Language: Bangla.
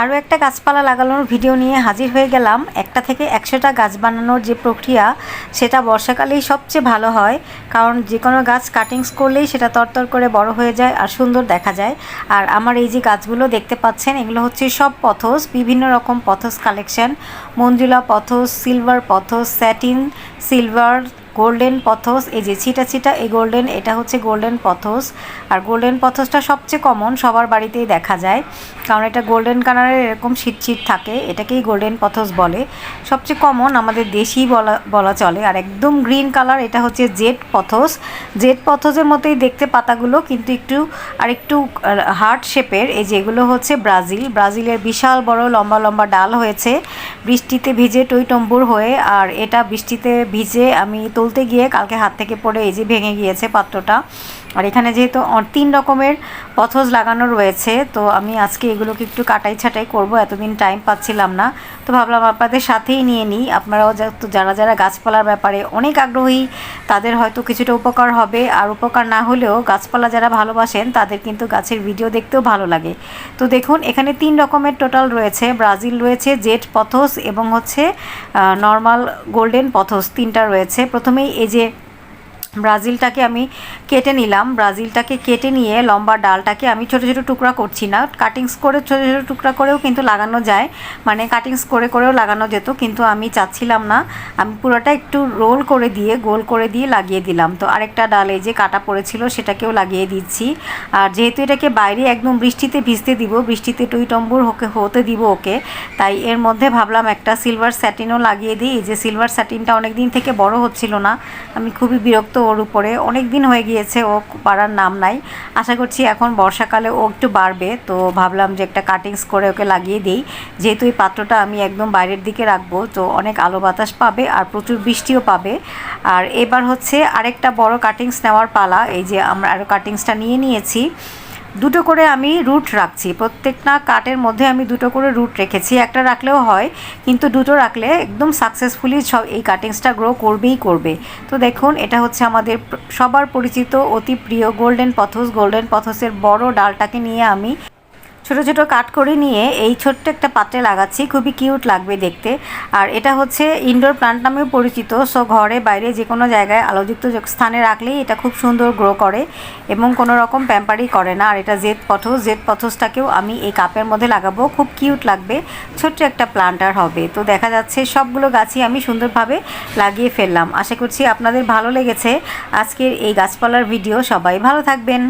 আরও একটা গাছপালা লাগানোর ভিডিও নিয়ে হাজির হয়ে গেলাম। একটা থেকে একশোটা গাছ বানানোর যে প্রক্রিয়া, সেটা বর্ষাকালেই সবচেয়ে ভালো হয়। কারণ যে কোনো গাছ কাটিংস করলেই সেটা তরতর করে বড় হয়ে যায় আর সুন্দর দেখা যায়। আর আমার এই যে গাছগুলো দেখতে পাচ্ছেন, এগুলো হচ্ছে সব পথস, বিভিন্ন রকম পথস কালেকশন মঞ্জুলা পথস সিলভার পথস স্যাটিন সিলভার গোল্ডেন পথস এই যে ছিটা ছিটা, এই গোল্ডেন এটা হচ্ছে গোল্ডেন পথস আর গোল্ডেন পথসটা সবচেয়ে কমন সবার বাড়িতেই দেখা যায়। কারণ এটা গোল্ডেন কালারের এরকম শীত শীত থাকে, এটাকেই গোল্ডেন পথস বলে। সবচেয়ে কমন আমাদের দেশি বলা বলা চলে। আর একদম গ্রিন কালার এটা হচ্ছে জেড পথস জেড পথসের মতোই দেখতে পাতাগুলো, কিন্তু একটু, আর একটু হার্ট শেপের। এই যেগুলো হচ্ছে ব্রাজিল ব্রাজিলের বিশাল বড় লম্বা লম্বা ডাল হয়েছে। বৃষ্টিতে ভিজে টইটম্বুর হয়ে, আর এটা বৃষ্টিতে ভিজে আমি তুলতে গিয়ে কালকে হাত থেকে পড়ে এই যে ভেঙে গিয়েছে পাত্রটা। আর এখানে যেহেতু তিন রকমের পথস লাগানো রয়েছে, তো আমি আজকে এগুলোকে একটু কাটাই ছাটাই করব, এতদিন টাইম পাচ্ছিলাম না। তো ভাবলাম আপনাদের সাথেই নিয়ে নিই। আপনারাও যারা যারা গাছপালার ব্যাপারে অনেক আগ্রহী, তাদের হয়তো কিছুটা উপকার হবে। আর উপকার না হলেও গাছপালা যারা ভালোবাসেন, তাদের কিন্তু গাছের ভিডিও দেখতেও ভালো লাগে। তো দেখুন, এখানে তিন রকমের টোটাল রয়েছে। ব্রাজিল রয়েছে জেট পথস এবং হচ্ছে নর্মাল গোল্ডেন পথস তিনটা রয়েছে। প্রথমেই এই যে ব্রাজিলটাকে আমি কেটে নিলাম। ব্রাজিলটাকে কেটে নিয়ে লম্বা ডালটাকে আমি ছোটো ছোটো টুকরা করছি না। কাটিংস করে ছোটো ছোটো টুকরা করেও কিন্তু লাগানো যায়। মানে কাটিংস করে করেও লাগানো যেত, কিন্তু আমি চাচ্ছিলাম না। আমি পুরোটা একটু রোল করে দিয়ে, গোল করে দিয়ে লাগিয়ে দিলাম। তো আরেকটা ডাল এই যে কাটা পড়েছিল, সেটাকেও লাগিয়ে দিচ্ছি। আর যেহেতু এটাকে বাইরে একদম বৃষ্টিতে ভিজতে দিব, বৃষ্টিতে টুইটম্বুর হোকে হতে দিব ওকে, তাই এর মধ্যে ভাবলাম একটা সিলভার স্যাটিনও লাগিয়ে দিই। যে সিলভার স্যাটিনটা অনেক দিন থেকে বড় হচ্ছিল না, আমি খুবই বিরক্ত ওর উপরে। অনেক দিন হয়ে গিয়েছে, ও পাড়ার নাম নাই। আশা করছি এখন বর্ষাকালে ও একটু বাড়বে, তো ভাবলাম যে একটা কাটিংস করে ওকে লাগিয়ে দিই। যেহেতু এই পাত্রটা আমি একদম বাইরের দিকে রাখব, তো অনেক আলো বাতাস পাবে আর প্রচুর বৃষ্টিও পাবে। আর এবার হচ্ছে আরেকটা বড় কাটিংস নেওয়ার পালা, এই যে আমরা আরও কাটিংসটা নিয়ে নিয়েছি। দুটো করে আমি রুট রাখছি। প্রত্যেকটা কাটের মধ্যে আমি দুটো করে রুট রেখেছি। একটা রাখলেও হয়, কিন্তু দুটো রাখলে একদম সাকসেসফুলি সব এই কাটিংসটা গ্রো করবেই করবে। তো দেখুন, এটা হচ্ছে আমাদের সবার পরিচিত অতি প্রিয় গোল্ডেন পথস গোল্ডেন পথসের বড় ডালটাকে নিয়ে আমি ছোট ছোট কাট করে নিয়ে এই ছোট্ট একটা পাত্রে লাগাচ্ছি। খুবই কিউট লাগবে দেখতে। আর এটা হচ্ছে ইনডোর প্লান্ট নামেও পরিচিত। সো ঘরে বাইরে যে কোনো জায়গায় আলোযুক্ত স্থানে রাখলেই এটা খুব সুন্দর গ্রো করে এবং কোনো রকম প্যাম্পারই করে না। আর এটা জেদ পথস জেদ পথসটাকেও আমি এই কাপের মধ্যে লাগাবো। খুব কিউট লাগবে। ছোট্ট একটা প্লান্টার হবে। তো দেখা যাচ্ছে সবগুলো গাছই আমি সুন্দরভাবে লাগিয়ে ফেললাম। আশা করছি আপনাদের ভালো লেগেছে। আজকের এই গাছপালার ভিডিও সবাই ভালো থাকবেন।